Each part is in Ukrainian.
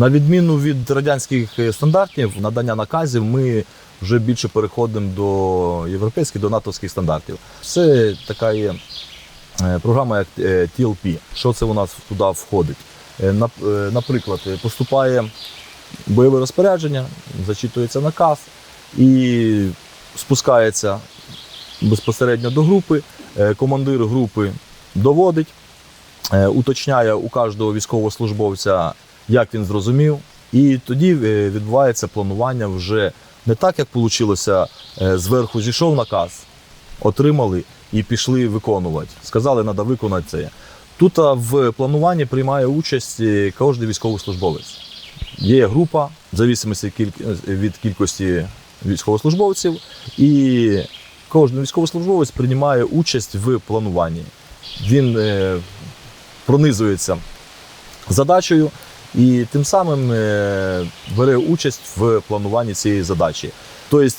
На відміну від радянських е, стандартів, надання наказів ми вже більше переходимо до європейських, до натовських стандартів. Це така є е, програма, як е, TLP. Що це у нас туди входить? Е, нап- е, Наприклад, е, поступає бойове розпорядження, зачитується наказ і спускається безпосередньо до групи. Е, Командир групи доводить, е, уточняє у кожного військовослужбовця, як він зрозумів. І тоді е, відбувається планування вже не так, як вийшло, зверху зійшов наказ, отримали і пішли виконувати. Сказали, треба виконати це. Тут в плануванні приймає участь е, кожен військовослужбовець. Є група, в зависимості від кількості військовослужбовців, і кожен військовослужбовець приймає участь в плануванні. Він е, пронизується задачею і тим самим е, бере участь в плануванні цієї задачі. Тобто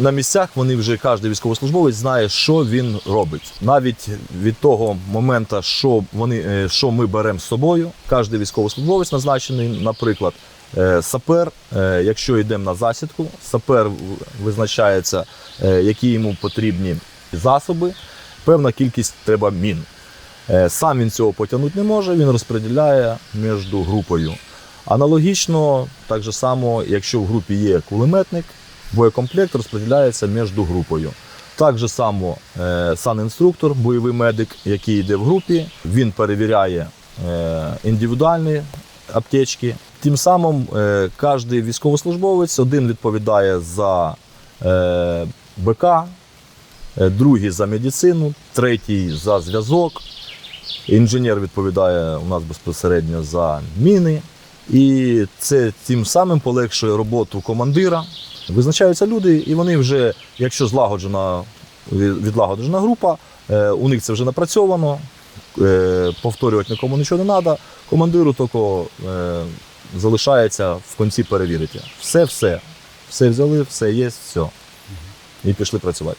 на місцях вони вже кожен військовослужбовець знає, що він робить. Навіть від того моменту, що вони е, що ми беремо з собою, кожен військовослужбовець назначений, наприклад, е, сапер, якщо йдемо на засідку, сапер визначається, які йому потрібні засоби, певна кількість треба мін. Е, Сам він цього потягнути не може, він розподіляє між групою. Аналогічно, так же само, якщо в групі є кулеметник, боєкомплект розподіляється між групою. Так же само е, санінструктор, бойовий медик, який йде в групі, він перевіряє е, індивідуальні аптечки. Тим самим кожен військовослужбовець один відповідає за БК, другий за медицину, третій за зв'язок. Інженер відповідає у нас безпосередньо за міни. І це тим самим полегшує роботу командира. Визначаються люди, і вони вже, якщо злагоджена, відлагоджена група, е, у них це вже напрацьовано, е, повторювати нікому нічого не треба. Командиру тільки е, залишається в кінці перевірити. Все, все. Все взяли, все є, все. І пішли працювати.